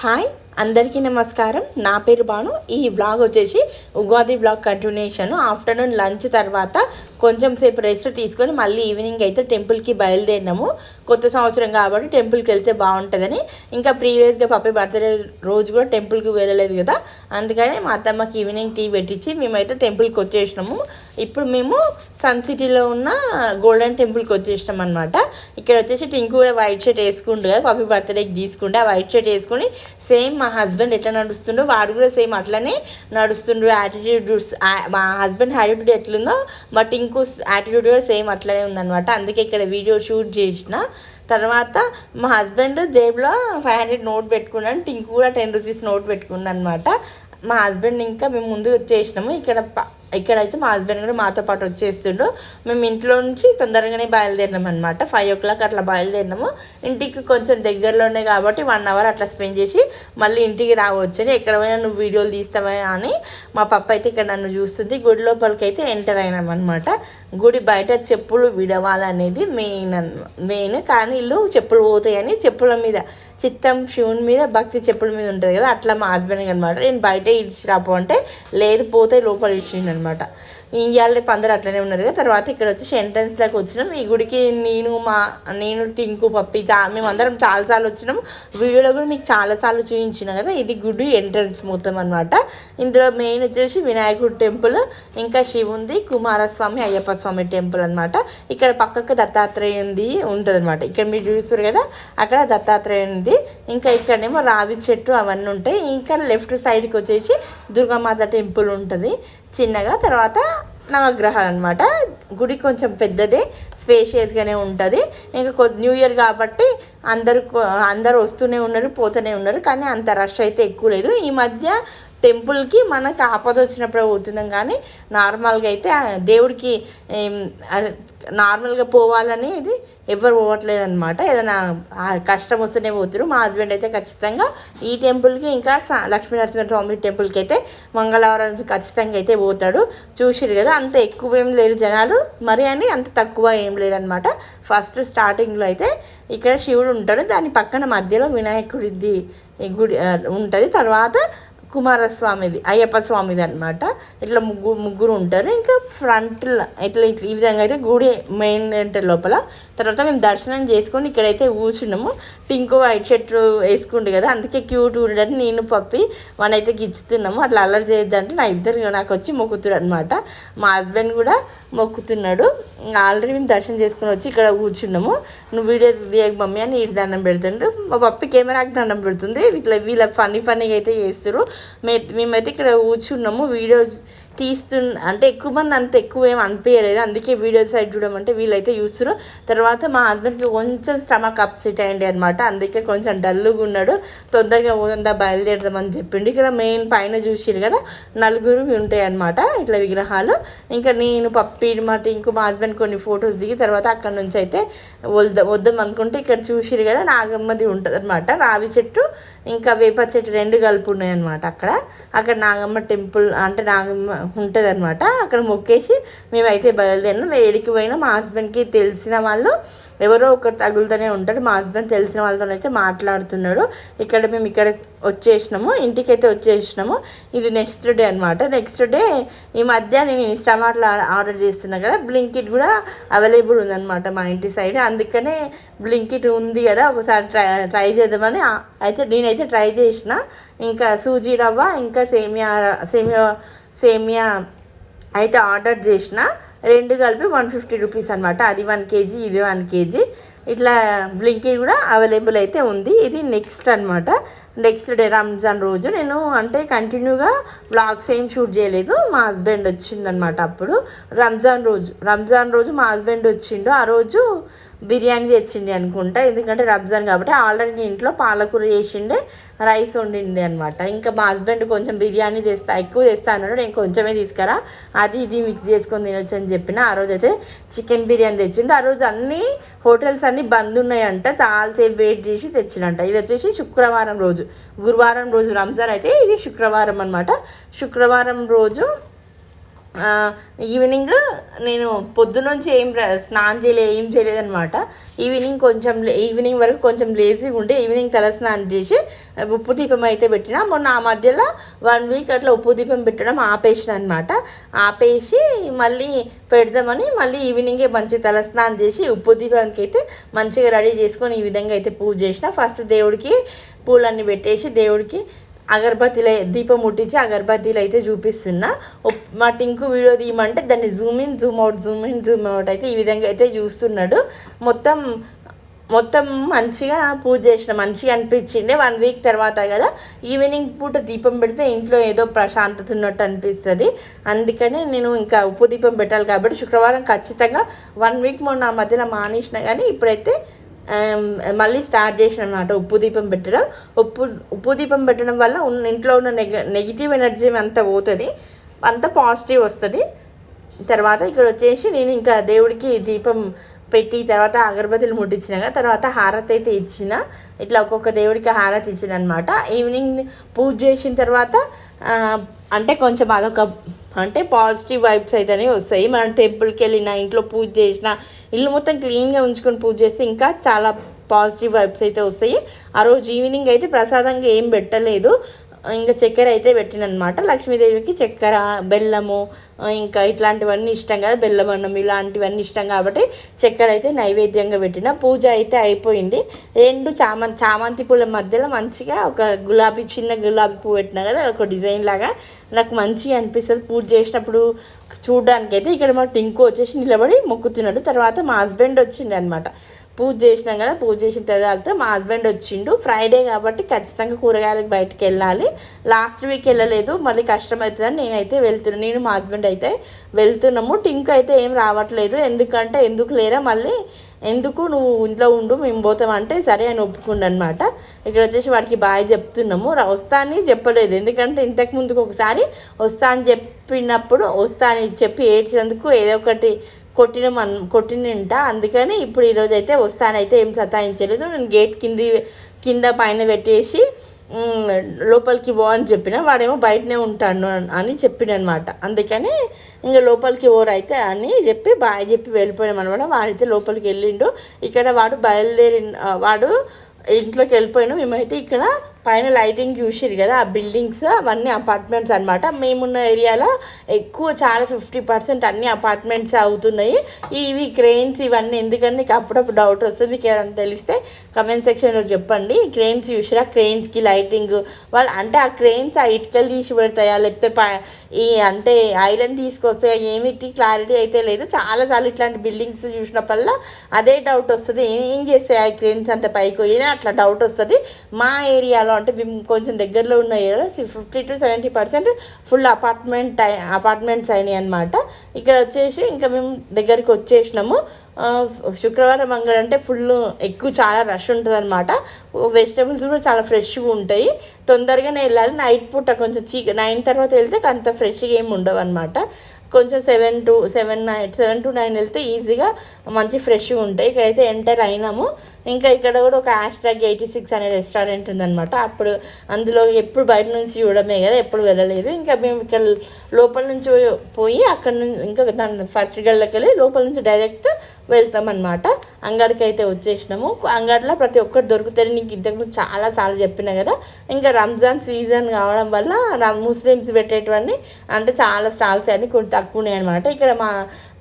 Hi అందరికీ నమస్కారం. నా పేరు బాను ఈ బ్లాగ్ వచ్చేసి Ugadi blog continuation afternoon lunch తర్వాత కొంచెం సేపు రెస్ట్ తీసుకొని మళ్ళీ ఈవినింగ్ అయితే టెంపుల్కి బయలుదేరినాము. కొత్త సంవత్సరం కాబట్టి టెంపుల్కి వెళ్తే బాగుంటుందని. ఇంకా ప్రీవియస్గా పప్పి బర్త్డే రోజు కూడా టెంపుల్కి వెళ్ళలేదు కదా. అందుకని మా అత్తమ్మకి ఈవినింగ్ టీ పెట్టించి మేమైతే టెంపుల్కి వచ్చేసినాము. ఇప్పుడు మేము సన్ సిటీలో ఉన్న గోల్డెన్ టెంపుల్కి వచ్చేసినాం అనమాట ఇక్కడ వచ్చేసి టింకు కూడా వైట్ షర్ట్ వేసుకుంటు కదా పప్పి బర్త్డేకి తీసుకుంటే ఆ వైట్ షర్ట్ వేసుకుని సేమ్ మా హస్బెండ్ ఎట్లా నడుస్తుండో వాడు కూడా సేమ్ అట్లనే నడుస్తుండ్రు యాటిట్యూడ్ మా హస్బెండ్ యాటిట్యూడ్ ఎట్లుందో మా టింకు యాటిట్యూడ్ కూడా సేమ్ అట్లనే ఉందన్నమాట. అందుకే ఇక్కడ వీడియో షూట్ చేసిన. తర్వాత మా హస్బెండ్ జేబులో ఫైవ్ హండ్రెడ్ నోట్ పెట్టుకున్నాను టింకు కూడా టెన్ రూపీస్ నోట్ పెట్టుకున్నాను అనమాట మా హస్బెండ్ ఇంకా మేము ముందు వచ్చేసినాము. ఇక్కడ ప- ఇక్కడైతే మా హస్బెండ్ కూడా మాతో పాటు వచ్చేస్తుండ్రు మేము ఇంట్లో నుంచి తొందరగానే బయలుదేరినాం అనమాట ఫైవ్ ఓ క్లాక్ అట్లా బయలుదేరినాము. ఇంటికి కొంచెం దగ్గరలోనే కాబట్టి వన్ అవర్ అట్లా స్పెండ్ చేసి మళ్ళీ ఇంటికి రావచ్చు అని ఎక్కడ పోయినా నువ్వు వీడియోలు తీస్తావా అని మా పప్ప అయితే ఇక్కడ నన్ను చూస్తుంది. గుడి లోపలికి అయితే ఎంటర్ అయినాం అనమాట గుడి బయట చెప్పులు విడవాలనేది మెయిన్ మెయిన్ కానీ వీళ్ళు చెప్పులు పోతాయని చెప్పుల మీద చిత్తం శివుని మీద భక్తి చెప్పుల మీద ఉంటుంది కదా అట్లా మా హస్బెండ్ అనమాట నేను బయట ఇడిచి రాపో అంటే లేదు పోతే లోపల ఇచ్చిండనమాట ఇవాళ అందరూ అట్లనే ఉన్నారు కదా తర్వాత ఇక్కడ వచ్చేసి ఎంట్రన్స్లోకి వచ్చినాం. ఈ గుడికి నేను మా నేను టింకు పప్పి చా మేమందరం చాలాసార్లు వచ్చినాం. వీడియోలో కూడా మీకు చాలాసార్లు చూపించిన కదా ఇది గుడి ఎంట్రన్స్ మొత్తం అనమాట ఇందులో మెయిన్ వచ్చేసి వినాయకుడు టెంపుల్ ఇంకా శివుంది కుమారస్వామి అయ్యప్ప స్వామి టెంపుల్ అనమాట ఇక్కడ పక్కకు దత్తాత్రేయుంది ఉంటుంది అనమాట ఇక్కడ మీరు చూస్తారు కదా అక్కడ దత్తాత్రేయ ఉంది. ఇంకా ఇక్కడేమో రావి చెట్టు అవన్నీ ఉంటాయి. ఇంకా లెఫ్ట్ సైడ్కి వచ్చేసి దుర్గామాత టెంపుల్ ఉంటుంది. చిన్నగా తర్వాత నవగ్రహాలు అనమాట గుడి కొంచెం పెద్దదే స్పేషియస్గానే ఉంటుంది. ఇంకా కొద్ది న్యూ ఇయర్ కాబట్టి అందరూ అందరూ వస్తూనే ఉన్నారు పోతూనే ఉన్నారు. కానీ అంత రష్ అయితే ఎక్కువ లేదు. ఈ మధ్య టెంపుల్కి మనకు ఆపద వచ్చినప్పుడు పోతున్నాం కానీ నార్మల్గా అయితే దేవుడికి నార్మల్గా పోవాలని ఇది ఎవరు పోవట్లేదు అనమాట ఏదైనా కష్టం వస్తేనే పోతురు మా హస్బెండ్ అయితే ఖచ్చితంగా ఈ టెంపుల్కి ఇంకా స- లక్ష్మీ టెంపుల్కి అయితే మంగళవారం ఖచ్చితంగా అయితే పోతాడు. చూసిరు కదా అంత ఎక్కువ ఏం లేరు జనాలు. మరి అని అంత తక్కువ ఏం లేరు అనమాట ఫస్ట్ స్టార్టింగ్లో అయితే ఇక్కడ శివుడు ఉంటాడు. దాని పక్కన మధ్యలో వినాయకుడిది గుడి ఉంటుంది. తర్వాత కుమారస్వామిది అయ్యప్ప స్వామిది అనమాట ఇట్లా ముగ్గురు ముగ్గురు ఉంటారు. ఇంకా ఫ్రంట్ ఇట్లా ఇట్లా ఈ విధంగా అయితే గుడి మెయిన్ అంటే లోపల. తర్వాత మేము దర్శనం చేసుకొని ఇక్కడైతే కూర్చున్నాము. టింకు వైట్ షర్ట్ వేసుకుండు కదా అందుకే క్యూట్ ఉండని నేను పప్పి మనైతే గిచ్చుతున్నాము. అట్లా అల్లరి చేయొద్దంటే నా ఇద్దరు నాకు వచ్చి మొక్కుతురు అనమాట మా హస్బెండ్ కూడా మొక్కుతున్నాడు. ఆల్రెడీ మేము దర్శనం చేసుకుని వచ్చి ఇక్కడ కూర్చున్నాము. నువ్వు వీడియో తీయక మమ్మీ అని ఇటు దండం పెడుతుండు. మా పప్పి కెమెరాకి దండం పెడుతుంది. ఇట్లా వీళ్ళ ఫన్నీ ఫన్నీగా అయితే చేస్తారు మేమైతే ఇక్కడ కూర్చున్నాము. వీడియో తీస్తు అంటే ఎక్కువ మంది అంత ఎక్కువ ఏం అనిపించలేదు అందుకే వీడియో సైడ్ చూడమంటే వీళ్ళైతే చూస్తారు తర్వాత మా హస్బెండ్కి కొంచెం స్టమక్ అప్సెట్ అయ్యండి అనమాట అందుకే కొంచెం డల్లుగా ఉన్నాడు. తొందరగా పోదంతా బయలుదేరదామని చెప్పిండు. ఇక్కడ మెయిన్ పైన చూసిరు కదా నలుగురు ఉంటాయి అనమాట ఇట్లా విగ్రహాలు. ఇంకా నేను పప్పి మాట ఇంకో మా హస్బెండ్ కొన్ని ఫొటోస్ దిగి తర్వాత అక్కడ నుంచి అయితే వద్దాం వద్దాం అనుకుంటే ఇక్కడ చూసిరు కదా నాగమ్మది ఉంటుంది అనమాట రావి చెట్టు ఇంకా వేప చెట్టు రెండు కలిపి ఉన్నాయి అనమాట అక్కడ. అక్కడ నాగమ్మ టెంపుల్ అంటే నాగమ్మ ఉంటుంది అనమాట అక్కడ మొక్కేసి మేమైతే బయలుదేరినాం. ఏడికి పోయినా. మా హస్బెండ్కి తెలిసిన వాళ్ళు ఎవరో ఒకరు తగులుతూనే ఉంటారు. మా హస్బెండ్ తెలిసిన వాళ్ళతోనైతే మాట్లాడుతున్నాడు. ఇక్కడ మేము ఇక్కడ వచ్చేసినాము. ఇంటికి అయితే వచ్చేసినాము. ఇది నెక్స్ట్ డే అనమాట నెక్స్ట్ డే ఈ మధ్య నేను ఇన్స్టామార్ట్లో ఆర్డర్ చేస్తున్నా కదా బ్లింకిట్ కూడా అవైలబుల్ ఉందన్నమాట మా ఇంటి సైడ్. అందుకనే బ్లింకిట్ ఉంది కదా ఒకసారి ట్రై ట్రై చేద్దామని అయితే నేనైతే ట్రై చేసిన. ఇంకా సూజీ రవ్వ ఇంకా సేమియా సేమియా సేమియా అయితే ఆర్డర్ చేసిన రెండు కలిపి వన్ ఫిఫ్టీ రూపీస్ అనమాట అది వన్ కేజీ ఇది వన్ కేజీ. ఇట్లా బ్లింకీ కూడా అవైలబుల్ అయితే ఉంది. ఇది నెక్స్ట్ అనమాట నెక్స్ట్ డే రంజాన్ రోజు నేను అంటే కంటిన్యూగా బ్లాగ్స్ ఏం షూట్ చేయలేదు. మా హస్బెండ్ వచ్చిండనమాట అప్పుడు. రంజాన్ రోజు రంజాన్ రోజు మా హస్బెండ్ వచ్చిండు. ఆ రోజు బిర్యానీ తెచ్చిండే అనుకుంటా. ఎందుకంటే రంజాన్ కాబట్టి ఆల్రెడీ ఇంట్లో పాలకూర చేసిండే రైస్ వండిండే అనమాట ఇంకా మా హస్బెండ్ కొంచెం బిర్యానీ తెస్తా ఎక్కువ తెస్తా అన్నాడు. నేను కొంచెమే తీసుకురా అది ఇది మిక్స్ చేసుకొని తినొచ్చు అని చెప్పిన. ఆ రోజు అయితే చికెన్ బిర్యానీ తెచ్చిండు. ఆ రోజు అన్ని హోటల్స్ అన్ని బంద్ ఉన్నాయంట. చాలాసేపు వెయిట్ చేసి తెచ్చినంట. ఇది వచ్చేసి శుక్రవారం రోజు. గురువారం రోజు రంజాన్ అయితే ఇది శుక్రవారం అనమాట శుక్రవారం రోజు ఈవినింగ్ నేను పొద్దునుంచి ఏం స్నానం చేయలేదు ఏం చేయలేదు అనమాట ఈవినింగ్ కొంచెం లే- ఈవినింగ్ వరకు కొంచెం లేజీగా ఉంటే ఈవినింగ్ తల స్నానం చేసి ఉప్పు దీపం అయితే పెట్టిన మొన్న ఆ మధ్యలో వన్ వీక్ అట్లా ఉప్పు దీపం పెట్టడం ఆపేసిన అనమాట ఆపేసి మళ్ళీ పెడదామని మళ్ళీ ఈవినింగే మంచి తల స్నానం చేసి ఉప్పు దీపానికి అయితే మంచిగా రెడీ చేసుకొని ఈ విధంగా అయితే పూజ చేసిన. ఫస్ట్ దేవుడికి పూలన్నీ పెట్టేసి దేవుడికి అగరబత్తీలు దీపం ముట్టించి అగరబత్తీలు అయితే చూపిస్తున్నా. మా టింకు వీడియో తీయమంటే దాన్ని zoom in zoom out zoom in zoom out అయితే ఈ విధంగా అయితే చూస్తున్నాడు. మొత్తం మొత్తం మంచిగా పూజ చేసిన మంచిగా అనిపించింది. వన్ వీక్ తర్వాత కదా ఈవినింగ్ పూట దీపం పెడితే ఇంట్లో ఏదో ప్రశాంతత ఉన్నట్టు అనిపిస్తుంది. అందుకనే నేను ఇంకా ఉప్పు దీపం పెట్టాలి కాబట్టి శుక్రవారం ఖచ్చితంగా వన్ వీక్ మొన్న ఆ మధ్యలో మానేసిన కానీ ఇప్పుడైతే మళ్ళీ స్టార్ట్ చేసిన అనమాట ఉప్పు దీపం పెట్టడం. ఉప్పు ఉప్పు దీపం పెట్టడం వల్ల ఉన్న ఇంట్లో ఉన్న నెగ నెగిటివ్ ఎనర్జీ అంతా పోతుంది. అంత పాజిటివ్ వస్తుంది. తర్వాత ఇక్కడ వచ్చేసి నేను ఇంకా దేవుడికి దీపం పెట్టి తర్వాత అగరబత్తులు ముట్టించినాక తర్వాత హారతి అయితే ఇచ్చిన. ఇట్లా ఒక్కొక్క దేవుడికి హారతి ఇచ్చిన అనమాట ఈవినింగ్ పూజ చేసిన తర్వాత అంటే కొంచెం అదొక అంటే పాజిటివ్ వైబ్స్ అయితేనే వస్తాయి. మనం టెంపుల్కి వెళ్ళిన ఇంట్లో పూజ చేసినా ఇల్లు మొత్తం క్లీన్గా ఉంచుకొని పూజ చేస్తే ఇంకా చాలా పాజిటివ్ వైబ్స్ అయితే వస్తాయి. ఆ రోజు ఈవినింగ్ అయితే ప్రసాదంగా ఏం పెట్టలేదు. ఇంకా చక్కెర అయితే పెట్టినమాట లక్ష్మీదేవికి చక్కెర బెల్లము ఇంకా ఇట్లాంటివన్నీ ఇష్టం కదా బెల్లం అన్నం ఇలాంటివన్నీ ఇష్టం కాబట్టి చక్కెర అయితే నైవేద్యంగా పెట్టిన. పూజ అయితే అయిపోయింది. రెండు చామంతి చామంతి పూల మధ్యలో మంచిగా ఒక గులాబీ చిన్న గులాబీ పువ్వు పెట్టినా కదా ఒక డిజైన్ లాగా నాకు మంచిగా అనిపిస్తుంది. పూజ చేసినప్పుడు చూడడానికి అయితే ఇక్కడ మా టింకు వచ్చేసి నిలబడి మొక్కుతున్నాడు. తర్వాత మా హస్బెండ్ వచ్చిండు అనమాట పూజ చేసినాం కదా పూజ చేసిన తర్వాత మా హస్బెండ్ వచ్చిండు. ఫ్రైడే కాబట్టి ఖచ్చితంగా కూరగాయలకు బయటకు వెళ్ళాలి. లాస్ట్ వీక్ వెళ్ళలేదు మళ్ళీ కష్టం అవుతుందని నేనైతే వెళ్తున్నాను నేను మా హస్బెండ్ అయితే వెళ్తున్నాము. టింక్ అయితే ఏం రావట్లేదు ఎందుకంటే ఎందుకు లేరా మళ్ళీ ఎందుకు నువ్వు ఇంట్లో ఉండు మేము పోతామంటే సరే అని ఒప్పుకుండు అనమాట ఇక్కడ వచ్చేసి వాడికి బాయ్ చెప్తున్నాము. వస్తా అని చెప్పలేదు. ఎందుకంటే ఇంతకు ముందుకు ఒకసారి వస్తా అని చెప్పినప్పుడు వస్తా అని చెప్పి ఏడ్చినందుకు ఏదో ఒకటి కొట్టిన మన్ కొట్టినంట అందుకని ఇప్పుడు ఈరోజు అయితే వస్తానైతే ఏం సతాయించలేదు. నేను గేట్ కింది కింద పైన పెట్టేసి లోపలికి పో అని చెప్పిన. వాడేమో బయటనే ఉంటాను అని చెప్పిన అనమాట అందుకని ఇంకా లోపలికి ఓరు అయితే అని చెప్పి బాయ్ చెప్పి వెళ్ళిపోయామనమాట వాడైతే లోపలికి వెళ్ళిండు. ఇక్కడ వాడు బయలుదేరి వాడు ఇంట్లోకి వెళ్ళిపోయాను. మేమైతే ఇక్కడ పైన లైటింగ్ చూసిరు కదా ఆ బిల్డింగ్స్ అవన్నీ అపార్ట్మెంట్స్ అనమాట మేమున్న ఏరియాలో ఎక్కువ చాలా ఫిఫ్టీ పర్సెంట్ అన్ని అపార్ట్మెంట్స్ అవుతున్నాయి. ఇవి క్రెయిన్స్ ఇవన్నీ ఎందుకంటే నీకు అప్పుడప్పుడు డౌట్ వస్తుంది మీకు ఎవరైనా తెలిస్తే కమెంట్ సెక్షన్లో చెప్పండి. క్రెయిన్స్ చూసిరా క్రెయిన్స్కి లైటింగ్ వాళ్ళు అంటే ఆ క్రెయిన్స్ ఆ ఇటుకలు తీసి పెడతాయా? లేకపోతే ఈ అంటే ఐరన్ తీసుకొస్తాయా? ఏమిటి? క్లారిటీ అయితే లేదు. చాలాసార్లు ఇట్లాంటి బిల్డింగ్స్ చూసినప్పుడల్లా అదే డౌట్ వస్తుంది. ఏం ఏం చేస్తాయి ఆ క్రెయిన్స్ అంత పైకి పోయినా అట్లా డౌట్ వస్తుంది? మా ఏరియాలో అంటే మేము కొంచెం దగ్గరలో ఉన్న కదా fifty to seventy percent full apartment apartments అయినాయి అనమాట ఇక్కడ వచ్చేసి ఇంకా మేము దగ్గరికి వచ్చేసినాము. శుక్రవారం అంగడి అంటే ఫుల్ ఎక్కువ చాలా రష్ ఉంటుంది అనమాట వెజిటేబుల్స్ కూడా చాలా ఫ్రెష్గా ఉంటాయి. తొందరగానే వెళ్ళాలి. నైట్ పూట కొంచెం చీక నైన్ తర్వాత వెళ్తే అంత ఫ్రెష్గా ఏమి ఉండవు అనమాట కొంచెం seven two seven nine seven two nine వెళ్తే ఈజీగా మంచి ఫ్రెష్గా ఉంటాయి. ఇక్కడైతే ఎంటర్ అయినాము. ఇంకా ఇక్కడ కూడా ఒక హ్యాష్ట్యాగ్ ఎయిటీ సిక్స్ అనే రెస్టారెంట్ ఉందన్నమాట. అప్పుడు అందులో ఎప్పుడు బయట నుంచి చూడమే కదా ఎప్పుడు వెళ్ళలేదు. ఇంకా మేము ఇక్కడ లోపల నుంచి పోయి అక్కడ నుంచి ఇంకా దాని ఫస్ట్ గళ్ళకి వెళ్ళి లోపల నుంచి డైరెక్ట్ వెళ్తామన్నమాట. అంగడికి అయితే వచ్చేసినాము. అంగడిలో ప్రతి ఒక్కటి దొరుకుతుంది నీకు ఇంతకుముందు చాలా సార్లు చెప్పిన కదా. ఇంకా రంజాన్ సీజన్ కావడం వల్ల ముస్లిమ్స్ పెట్టేటివన్నీ అంటే చాలా స్టాల్స్ అన్ని తక్కువ ఉన్నాయి అనమాట ఇక్కడ మా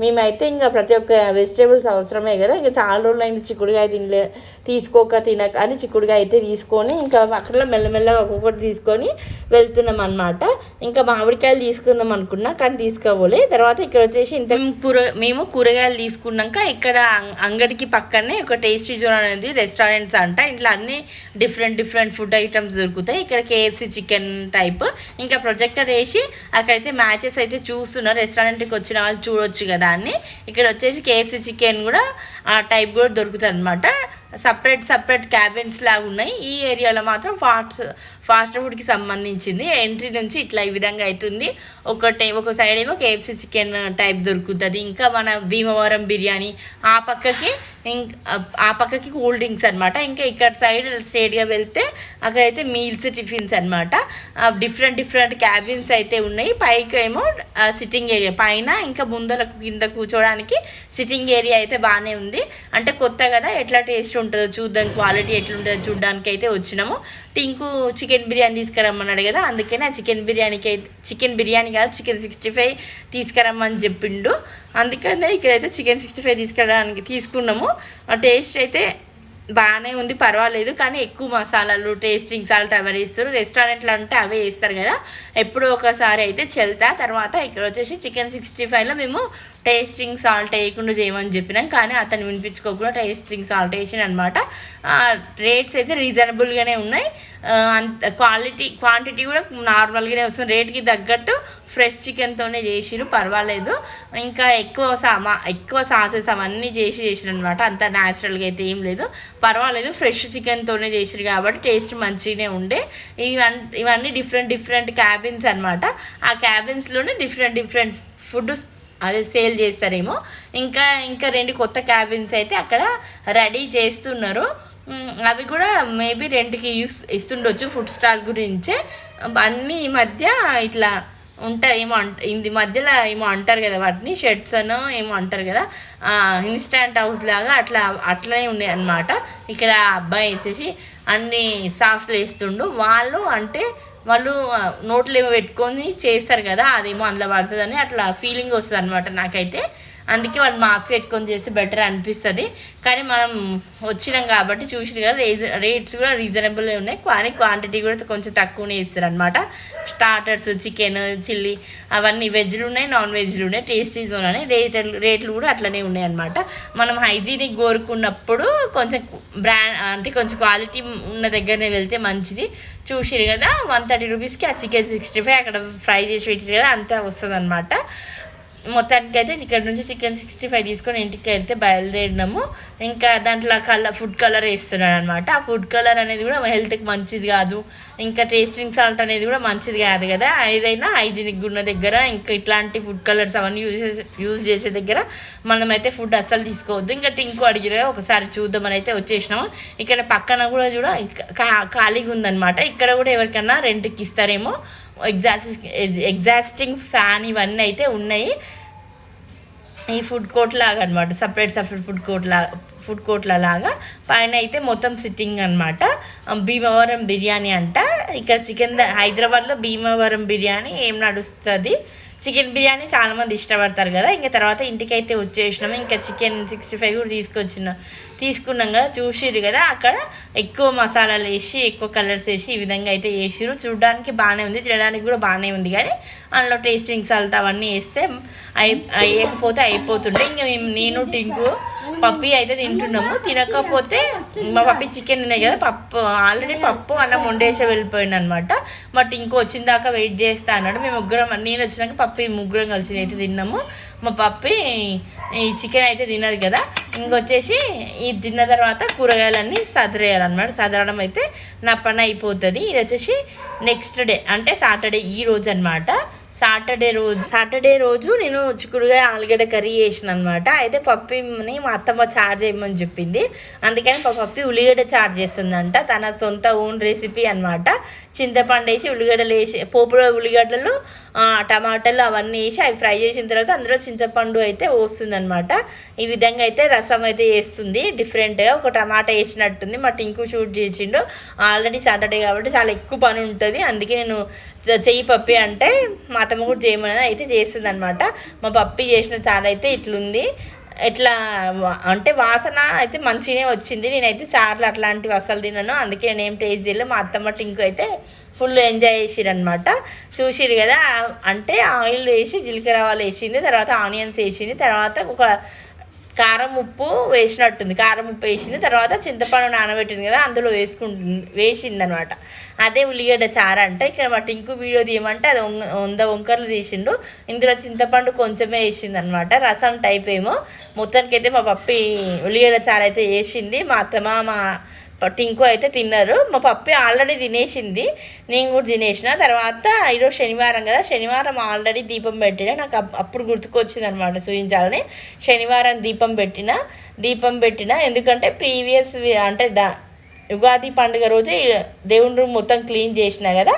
మేమైతే ఇంకా ప్రతి ఒక్క వెజిటేబుల్స్ అవసరమే కదా. ఇంకా చాలా రోజులు అయింది చిక్కుడుకాయ తినలే తీసుకోక తినక అని చిక్కుడుకాయ అయితే తీసుకొని ఇంకా అక్కడ మెల్లమెల్లగా ఒక్కొక్కటి తీసుకొని వెళ్తున్నాం అనమాట ఇంకా మామిడికాయలు తీసుకుందాం అనుకున్నా కానీ తీసుకోవాలి తర్వాత ఇక్కడ వచ్చేసి ఇంత కూర మేము కూరగాయలు తీసుకున్నాక ఇక్కడ అంగడికి పక్కనే ఒక టేస్టీ జోన్ అనేది రెస్టారెంట్స్ అంట. ఇంట్లో అన్ని డిఫరెంట్ డిఫరెంట్ ఫుడ్ ఐటమ్స్ దొరుకుతాయి. ఇక్కడ కేఎఫ్సి చికెన్ టైప్. ఇంకా ప్రొజెక్టర్ వేసి అక్కడైతే మ్యాచెస్ అయితే చూస్తున్నారు. రెస్టారెంట్కి వచ్చిన వాళ్ళు చూడొచ్చు కదా అని. ఇక్కడ వచ్చేసి కేఎఫ్సి చికెన్ కూడా ఆ టైప్ కూడా దొరుకుతుంది అనమాట సపరేట్ సపరేట్ క్యాబిన్స్ లాగా ఉన్నాయి. ఈ ఏరియాలో మాత్రం ఫాస్ట్ ఫాస్ట్ ఫుడ్కి సంబంధించింది. ఎంట్రీ నుంచి ఇట్లా ఈ విధంగా అవుతుంది ఒకటే ఒక సైడ్ ఏమో కేఎఫ్సి చికెన్ టైప్ దొరుకుతుంది. ఇంకా మన భీమవరం బిర్యానీ ఆ పక్కకి ఇంకా ఆ పక్కకి కూల్ డ్రింక్స్ అనమాట ఇంకా ఇక్కడ సైడ్ స్ట్రేట్గా వెళ్తే అక్కడైతే మీల్స్ టిఫిన్స్ అనమాట డిఫరెంట్ డిఫరెంట్ క్యాబిన్స్ అయితే ఉన్నాయి. పైకి ఏమో సిట్టింగ్ ఏరియా పైన ఇంకా ముందర కింద కూర్చోడానికి సిట్టింగ్ ఏరియా అయితే బాగానే ఉంది. అంటే కొత్త కదా ఎట్లా టేస్ట్ ఉంటుందో చూద్దాం క్వాలిటీ ఎట్లుంటుందో చూడడానికి అయితే వచ్చినాము. టింకు చికెన్ చికెన్ బిర్యానీ తీసుకురమ్మన్నాడు కదా అందుకని ఆ చికెన్ బిర్యానీకి అయితే చికెన్ బిర్యానీ కాదు చికెన్ సిక్స్టీ ఫైవ్ తీసుకురమ్మని చెప్పిండు. అందుకనే ఇక్కడైతే చికెన్ సిక్స్టీ ఫైవ్ తీసుకురావడానికి తీసుకున్నాము. ఆ టేస్ట్ అయితే బాగానే ఉంది పర్వాలేదు. కానీ ఎక్కువ మసాలాలు టేస్టింగ్ సాల్ట్ అవి వేస్తారు. రెస్టారెంట్లు అంటే అవే వేస్తారు కదా. ఎప్పుడో ఒకసారి అయితే చెల్తా. తర్వాత ఇక్కడ వచ్చేసి చికెన్ సిక్స్టీ ఫైవ్లో మేము టేస్టింగ్ సాల్ట్ వేయకుండా చేయమని చెప్పినాం. కానీ అతను వినిపించుకోకుండా టేస్టింగ్ సాల్ట్ వేసిన అనమాట రేట్స్ అయితే రీజనబుల్గానే ఉన్నాయి. అంత క్వాలిటీ క్వాంటిటీ కూడా నార్మల్గానే వస్తుంది. రేట్కి తగ్గట్టు ఫ్రెష్ చికెన్తోనే చేసిరు పర్వాలేదు. ఇంకా ఎక్కువ సామా ఎక్కువ సాసెస్ అవన్నీ చేసి చేసిన అనమాట అంత న్యాచురల్గా అయితే ఏం లేదు. పర్వాలేదు ఫ్రెష్ చికెన్తోనే చేసిరు కాబట్టి టేస్ట్ మంచిగానే ఉండే. ఇవన్నీ ఇవన్నీ డిఫరెంట్ డిఫరెంట్ క్యాబిన్స్ అనమాట ఆ క్యాబిన్స్లోనే డిఫరెంట్ డిఫరెంట్ ఫుడ్ అదే సేల్ చేస్తారేమో. ఇంకా ఇంకా రెండు కొత్త క్యాబిన్స్ అయితే అక్కడ రెడీ చేస్తున్నారు. అవి కూడా మేబీ రెంట్కి యూస్ ఇస్తుండొచ్చు ఫుడ్ స్టాల్ గురించే. అన్నీ ఈ మధ్య ఇట్లా ఉంటాయి ఏమో అంట ఇది మధ్యలో ఏమో అంటారు కదా వాటిని షెడ్స్ అనో ఏమో అంటారు కదా ఇన్స్టాంట్ హౌస్ లాగా అట్లా అట్లనే ఉన్నాయి అనమాట ఇక్కడ అబ్బాయి వచ్చేసి అన్ని సాస్లు వేస్తుండు. వాళ్ళు అంటే వాళ్ళు నోట్లు నోట్లో ఏమో పెట్టుకొని చేస్తారు కదా అదేమో అందులో పడుతుందని అట్లా ఫీలింగ్ వస్తుంది అనమాట నాకైతే. అందుకే వాళ్ళు మాస్క్ పెట్టుకొని చేస్తే బెటర్ అనిపిస్తుంది. కానీ మనం వచ్చినాం కాబట్టి చూసిన కదా రేట్స్ కూడా రీజనబుల్ ఉన్నాయి. కానీ క్వాంటిటీ కూడా కొంచెం తక్కువనే ఇస్తారు అనమాట స్టార్టర్స్ చికెన్ చిల్లీ అవన్నీ వెజ్లు ఉన్నాయి నాన్ వెజ్లు ఉన్నాయి టేస్టీ జోన్ అని రేట్లు రేట్లు కూడా అట్లనే ఉన్నాయి అనమాట మనం హైజీనిక్ కోరుకున్నప్పుడు కొంచెం బ్రాండ్ అంటే కొంచెం క్వాలిటీ ఉన్న దగ్గరనే వెళ్తే మంచిది. చూసిరు కదా వన్ థర్టీ రూపీస్కి ఆ చికెన్ సిక్స్టీ ఫైవ్ అక్కడ ఫ్రై చేసి పెట్టారు కదా అంతా వస్తుంది అనమాట మొత్తానికి అయితే ఇక్కడ నుంచి చికెన్ సిక్స్టీ ఫైవ్ తీసుకొని ఇంటికి వెళ్తే బయలుదేరినాము. ఇంకా దాంట్లో కలర్ ఫుడ్ కలర్ వేస్తున్నాడు అనమాట ఆ ఫుడ్ కలర్ అనేది కూడా హెల్త్కి మంచిది కాదు. ఇంకా టేస్టింగ్ సాల్ట్ అనేది కూడా మంచిది కాదు కదా. ఏదైనా హైజీనిక్ ఉన్న దగ్గర ఇంకా ఇట్లాంటి ఫుడ్ కలర్స్ అవన్నీ యూజ్ చేసే యూజ్ చేసే దగ్గర మనమైతే ఫుడ్ అస్సలు తీసుకోవద్దు. ఇంకా టింకు అడిగిన ఒకసారి చూద్దామని అయితే వచ్చేసినాము. ఇక్కడ పక్కన కూడా చూడ కా- ఖాళీగా ఉందన్నమాట. ఇక్కడ కూడా ఎవరికన్నా రెంట్కి ఇస్తారేమో. ఎగ్జాస్ట్ ఎగ్జాస్టింగ్ ఫ్యాన్ ఇవన్నీ అయితే ఉన్నాయి. ఈ ఫుడ్ కోర్ట్ లాగా అనమాట సపరేట్ సపరేట్ ఫుడ్ కోర్ట్ లా ఫుడ్ కోర్ట్ల లాగా. పైన అయితే మొత్తం సిట్టింగ్ అనమాట భీమవరం బిర్యానీ అంట. ఇక్కడ చికెన్ హైదరాబాద్లో భీమవరం బిర్యానీ ఏం నడుస్తుంది? చికెన్ బిర్యానీ చాలామంది ఇష్టపడతారు కదా. ఇంకా తర్వాత ఇంటికి అయితే వచ్చేసినాము. ఇంకా చికెన్ సిక్స్టీ ఫైవ్ కూడా తీసుకొచ్చిన తీసుకున్నాం కదా. చూసిరు కదా. అక్కడ ఎక్కువ మసాలాలు వేసి ఎక్కువ కలర్స్ వేసి ఈ విధంగా అయితే వేసిరు చూడడానికి బాగానే ఉంది. తినడానికి కూడా బాగానే ఉంది. కానీ అందులో టేస్టింగ్ సాల్ట్ అవన్నీ వేస్తే అయి వేయకపోతే అయిపోతుండే. ఇంకా మేము నేను టింకు పప్పి అయితే తింటున్నాము. తినకపోతే మా పప్పి చికెన్ తినే కదా. పప్పు ఆల్రెడీ పప్పు అన్నం వండేసి వెళ్ళిపోయింది అనమాట మా టింకు వచ్చిన దాకా వెయిట్ చేస్తా అన్నాడు. మేము ముగ్గురం నేను వచ్చినాక పప్పి ముగ్గురం కలిసి అయితే తిన్నాము. మా పప్పి ఈ చికెన్ అయితే తిన్నది కదా. ఇంకొచ్చేసి ఈ తిన్న తర్వాత కూరగాయలన్నీ సదరేయాలన్నమాట. సదరడం అయితే నా పని అయిపోతుంది. ఇది వచ్చేసి నెక్స్ట్ డే అంటే సాటర్డే ఈ రోజు అనమాట సాటర్డే రోజు. సాటర్డే రోజు నేను చిక్కుడుగా ఆలుగడ్డ కర్రీ చేసిన అనమాట అయితే పప్పిని మా అత్తమ్మ చార్జ్ చేయమని చెప్పింది. అందుకని మా పప్పి ఉల్లిగడ్డ చార్జ్ చేస్తుందంట. తన సొంత ఓన్ రెసిపీ అనమాట చింతపండు వేసి ఉల్లిగడ్డలు వేసి పోపులో ఉల్లిగడ్డలు టమాటాలు అవన్నీ వేసి అవి ఫ్రై చేసిన తర్వాత అందులో చింతపండు అయితే వస్తుందనమాట ఈ విధంగా అయితే రసం అయితే వేస్తుంది. డిఫరెంట్గా ఒక టమాటా వేసినట్టుంది. మా టింకు షూట్ చేసిండు. ఆల్రెడీ సాటర్డే కాబట్టి చాలా ఎక్కువ పని ఉంటుంది. అందుకే నేను చెయ్యి పప్పి అంటే మా అత్తమ్మ కూడా చేయమని అయితే చేస్తుంది అనమాట మా పప్పి చేసిన చారు అయితే ఇట్లుంది. ఎట్లా అంటే వాసన అయితే మంచిగానే వచ్చింది. నేనైతే చార్లు అట్లాంటివి అసలు తినను. అందుకే నేనేం టేస్ట్ చేయలేదు. మా అత్తమ్మ టింకు అయితే ఫుల్ ఎంజాయ్ చేసిరనమాట చూసిరు కదా అంటే ఆయిల్ వేసి జీలకర్ర ఆవాలు వేసింది. తర్వాత ఆనియన్స్ వేసింది. తర్వాత ఒక కారం ఉప్పు వేసినట్టుంది. కారం ఉప్పు వేసింది తర్వాత చింతపండు నానబెట్టింది కదా అందులో వేసుకుంటుంది వేసింది అనమాట అదే ఉల్లిగడ్డ చారు అంటే. ఇక్కడ మా టింకు వీడియో తీయమంటే అది వంద వంకర్లు తీసిండు. ఇందులో చింతపండు కొంచెమే వేసింది అనమాట రసం టైప్ ఏమో. మొత్తానికైతే మా పప్పి ఉల్లిగడ్డ చారు అయితే వేసింది. మా అత్తమ్మ మా టింకు అయితే తిన్నారు. మా పప్పి ఆల్రెడీ తినేసింది. నేను కూడా తినేసిన. తర్వాత ఈరోజు శనివారం కదా. శనివారం ఆల్రెడీ దీపం పెట్టిన. నాకు అప్- అప్పుడు గుర్తుకొచ్చింది అనమాట చూపించాలని శనివారం దీపం పెట్టిన. దీపం పెట్టిన. ఎందుకంటే ప్రీవియస్ అంటే దా ఉగాది పండుగ రోజే దేవుని రూమ్ మొత్తం క్లీన్ చేసిన కదా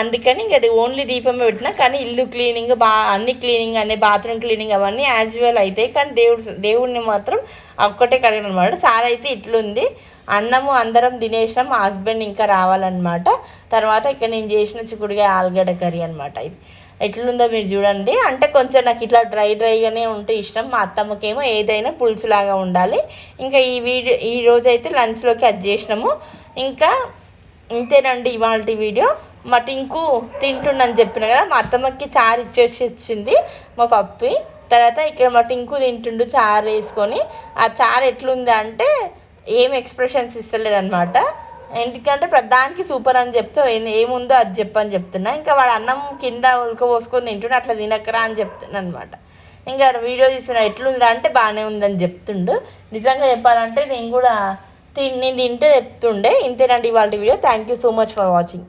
అందుకని ఇంక అది ఓన్లీ దీపమే పెట్టినా కానీ ఇల్లు క్లీనింగ్ బా అన్ని క్లీనింగ్ అనే బాత్రూమ్ క్లీనింగ్ అవన్నీ యాజ్ వెల్ అవుతాయి కానీ దేవుడు దేవుడిని మాత్రం ఒక్కటే కడగను అనమాట సార్ అయితే ఇట్లుంది అన్నము అందరం తినేసినాం మా హస్బెండ్ ఇంకా రావాలన్నమాట. తర్వాత ఇక్కడ నేను చేసిన చిక్కుడుగా ఆలుగడ్డ కర్రీ అనమాట ఇది. ఎట్లుందో మీరు చూడండి. అంటే కొంచెం నాకు ఇట్లా డ్రై డ్రైగానే ఉంటే ఇష్టం. మా అత్తమ్మకేమో ఏదైనా పులుసులాగా ఉండాలి. ఇంకా ఈ వీడియో ఈ రోజు అయితే లంచ్లోకి అది చేసినాము. ఇంకా ఇంతేనండి ఇవాళ వీడియో. మా టింకు తింటుండని చెప్పిన కదా మా అత్తమ్మకి చారు ఇచ్చేసి వచ్చింది మా పప్పి. తర్వాత ఇక్కడ మా టింకు తింటుండు చారు వేసుకొని. ఆ చారు ఎట్లుంది అంటే ఏం ఎక్స్ప్రెషన్స్ ఇస్తలేడు అనమాట ఎందుకంటే ప్రధానికి సూపర్ అని చెప్తే ఏముందో అది చెప్పని చెప్తున్నా. ఇంకా వాడు అన్నం కింద ఉడక పోసుకొని తింటుండే అట్లా తినకరా అని చెప్తున్నా అనమాట ఇంకా వీడియో తీసిన ఎట్లుందిరా అంటే బాగానే ఉందని చెప్తుండు. నిజంగా చెప్పాలంటే నేను కూడా తిని తింటే చెప్తుండే. ఇంతేనండి ఇవాళ video. Thank you so much for watching